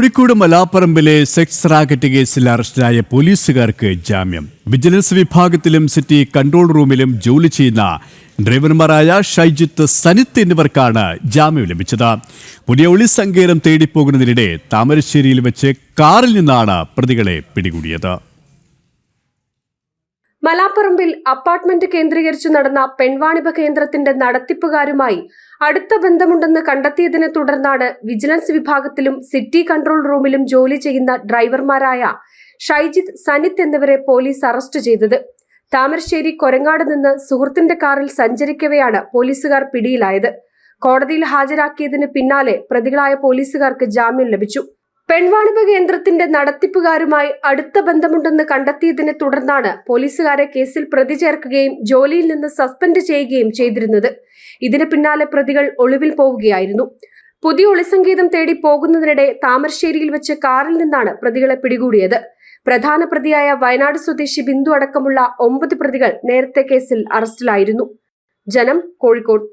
Kozhikode മലാപ്പറമ്പിലെ sex racket കേസിൽ അറസ്റ്റിലായ പോലീസുകാർക്ക് ജാമ്യം. വിജിലൻസ് വിഭാഗത്തിലും സിറ്റി കൺട്രോൾ റൂമിലും ജോലി ചെയ്യുന്ന ഡ്രൈവർമാരായ ഷൈജിത്ത് സനിത്ത് എന്നിവർക്കാണ് ജാമ്യം ലഭിച്ചത്. പുതിയ ഒളിസങ്കേതം തേടിപ്പോകുന്നതിനിടെ താമരശ്ശേരിയിൽ വെച്ച് കാറിൽ നിന്നാണ് പ്രതികളെ പിടികൂടിയത്. മലാപ്പറമ്പിൽ അപ്പാർട്ട്മെന്റ് കേന്ദ്രീകരിച്ചു നടന്ന പെൺവാണിഭ കേന്ദ്രത്തിന്റെ നടത്തിപ്പുകാരുമായി അടുത്ത ബന്ധമുണ്ടെന്ന് കണ്ടെത്തിയതിനെ തുടർന്നാണ് വിജിലൻസ് വിഭാഗത്തിലും സിറ്റി കൺട്രോൾ റൂമിലും ജോലി ചെയ്യുന്ന ഡ്രൈവർമാരായ ഷൈജിത് സനിത്ത് എന്നിവരെ പോലീസ് അറസ്റ്റ് ചെയ്തത്. താമരശ്ശേരി കൊരങ്ങാട് നിന്ന് സുഹൃത്തിന്റെ കാറിൽ സഞ്ചരിക്കവെയാണ് പോലീസുകാർ പിടിയിലായത്. കോടതിയിൽ ഹാജരാക്കിയതിന് പിന്നാലെ പ്രതികളായ പോലീസുകാർക്ക് ജാമ്യം ലഭിച്ചു. പെൺവാണിഭ കേന്ദ്രത്തിന്റെ നടത്തിപ്പുകാരുമായി അടുത്ത ബന്ധമുണ്ടെന്ന് കണ്ടെത്തിയതിനെ തുടർന്നാണ് പോലീസുകാരെ കേസിൽ പ്രതി ചേർക്കുകയും ജോലിയിൽ നിന്ന് സസ്പെൻഡ് ചെയ്യുകയും ചെയ്തിരുന്നത്. ഇതിന് പിന്നാലെ പ്രതികൾ ഒളിവിൽ പോവുകയായിരുന്നു. പുതിയ ഒളിസംഗീതം തേടി പോകുന്നതിനിടെ താമരശ്ശേരിയിൽ വെച്ച് കാറിൽ നിന്നാണ് പ്രതികളെ പിടികൂടിയത്. പ്രധാന പ്രതിയായ വയനാട് സ്വദേശി ബിന്ദു അടക്കമുള്ള ഒമ്പത് പ്രതികൾ നേരത്തെ കേസിൽ അറസ്റ്റിലായിരുന്നു. ജനം കോഴിക്കോട്.